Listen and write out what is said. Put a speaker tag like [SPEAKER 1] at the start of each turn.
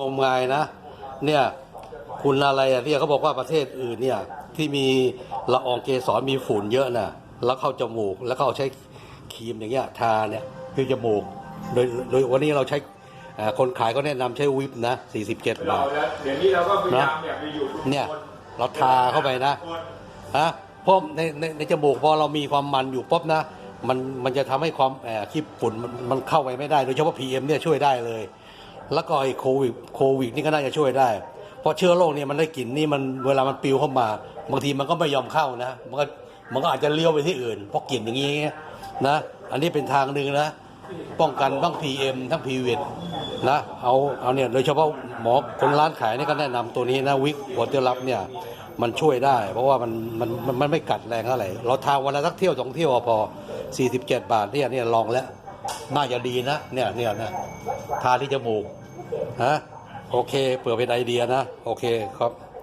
[SPEAKER 1] งมงายนะ เนี่ยคุณอะไรอะที่เขาบอกว่าประเทศอื่นเนี่ย ที่มีละอองเกสรมีฝุ่นเยอะน่ะแล้วเข้าจมูก แล้วก็เอาใช้ครีมอย่างเงี้ยทาเนี่ยคือจมูกโดยโดยวันนี้เราใช้อ่าคนขายก็แนะนำใช้วิปนะ 47
[SPEAKER 2] เรา
[SPEAKER 1] บาท
[SPEAKER 2] แล้วเดี๋ยวนี้เราก็พยายามเนี่ยไปอยู่ทุก
[SPEAKER 1] เนี่ย
[SPEAKER 2] คน
[SPEAKER 1] เราทาเข้าไปนะ
[SPEAKER 2] คน
[SPEAKER 1] ฮะเพราะในในในจมูกพอเรามีความมันอยู่ปุ๊บนะ มันมันจะทำให้ความแอบขี้ฝุ่นมันมันเข้าไปไม่ได้ โดยเฉพาะ PM เนี่ยช่วยได้เลย แล้วก็ไอ้โควิดโควิดนี่ก็น่าจะช่วยได้ เพราะเชื้อโรคเนี่ยมันได้กลิ่นนี่มันเวลามันปิวเข้ามา บางทีมันก็ไม่ยอมเข้านะ มันก็มันก็อาจจะเลี้ยวไปที่อื่น เพราะกลิ่นอย่างนี้นะอันนี้เป็นทางหนึ่งนะ ป้องกันทั้ง PM ทั้ง PV นะเอาเอาเนี่ยโดยเฉพาะหมอคนร้านขายนี่ก็แนะนำตัวนี้นะวิกวอเตอร์ลับเนี่ยมันช่วยได้ เพราะว่ามันมันมันมันไม่กัดแรงเท่าไหร่เราทาวันละสักเที่ยวสองเที่ยวพอ 47 บาทเนี่ยเนี่ยลองแล้วน่าจะดีนะเนี่ยเนี่ยนะทาที่จมูก ฮะโอเคเผื่อเป็นไอเดียนะ โอเคครับ